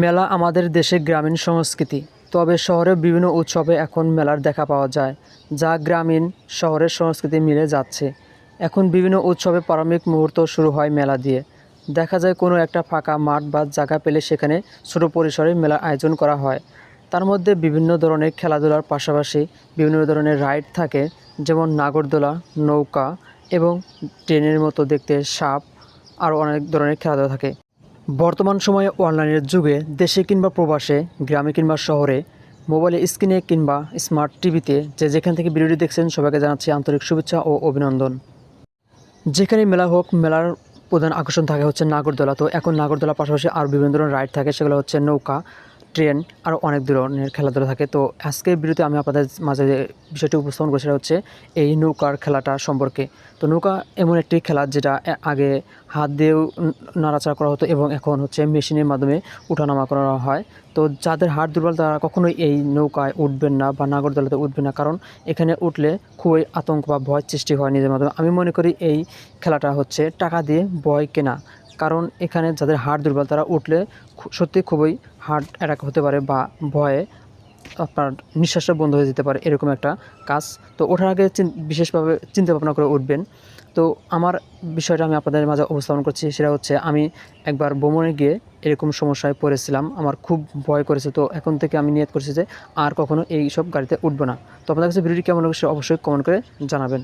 মেলা আমাদের দেশে গ্রামীণ সংস্কৃতি, তবে শহরে বিভিন্ন উৎসবে এখন মেলার দেখা পাওয়া যায়, যা গ্রামীণ শহরের সংস্কৃতি মিলে যাচ্ছে। এখন বিভিন্ন উৎসবে প্রারম্ভিক মুহূর্ত শুরু হয় মেলা দিয়ে। দেখা যায় কোনো একটা ফাঁকা মাঠ বা জায়গা পেলে সেখানে ছোটো পরিসরে মেলার আয়োজন করা হয়। তার মধ্যে বিভিন্ন ধরনের খেলাধুলার পাশাপাশি বিভিন্ন ধরনের রাইড থাকে, যেমন নাগরদোলা, নৌকা এবং ট্রেনের মতো দেখতে সাপ, আরও অনেক ধরনের খেলাধুলা থাকে। বর্তমান সময়ে অনলাইনের যুগে দেশে কিংবা প্রবাসে, গ্রামে কিংবা শহরে, মোবাইলে স্ক্রিনে কিংবা স্মার্ট টিভিতে যে যেখান থেকে ভিডিওটি দেখছেন, সবাইকে জানাচ্ছি আন্তরিক শুভেচ্ছা ও অভিনন্দন। যেখানে মেলা হোক, মেলার প্রধান আকর্ষণ থাকে হচ্ছে নাগরদোলা। তো এখন নাগরদোলার পাশাপাশি আর বিভিন্ন ধরনের রাইড থাকে, সেগুলো হচ্ছে নৌকা। ট্রেন আরও অনেক ধরনের খেলাধুলা থাকে। তো আজকের ভিডিওতে আমি আপনাদের মাঝে যে বিষয়টি উপস্থাপন করছি হচ্ছে এই নৌকার খেলাটা সম্পর্কে। তো নৌকা এমন একটি খেলা যেটা আগে হাত দিয়েও নাড়াচাড়া করা হতো এবং এখন হচ্ছে মেশিনের মাধ্যমে উঠানামা করা হয়। তো যাদের হাড় দুর্বল তারা কখনোই এই নৌকায় উঠবেন না বা নাগরদোলাতে উঠবেন না কারণ এখানে উঠলে খুবই আতঙ্ক বা ভয় সৃষ্টি হয় নিজের মাধ্যমে। আমি মনে করি এই খেলাটা হচ্ছে টাকা দিয়ে ভয় কেনা। কারণ এখানে যাদের হাড় দুর্বল, তারা উঠলে সত্যি খুবই হার্ট অ্যাটাক হতে পারে বা ভয়ে আপনার নিঃশ্বাসটা বন্ধ হয়ে যেতে পারে, এরকম একটা কাজ। তো ওঠার আগে বিশেষভাবে চিন্তা ভাবনা করে উঠবেন। তো আমার বিষয়টা আমি আপনাদের মাঝে উপস্থাপন করছি, সেটা হচ্ছে আমি একবার ভ্রমণে গিয়ে এরকম সমস্যায় পড়েছিলাম। আমার খুব ভয় করেছে, তো এখন থেকে আমি নিয়ত করেছি যে আর কখনো এই সব গাড়িতে উঠবো না। তো আপনাদের কাছে ভিডিওটি কেমন অবশ্যই কমেন্ট করে জানাবেন।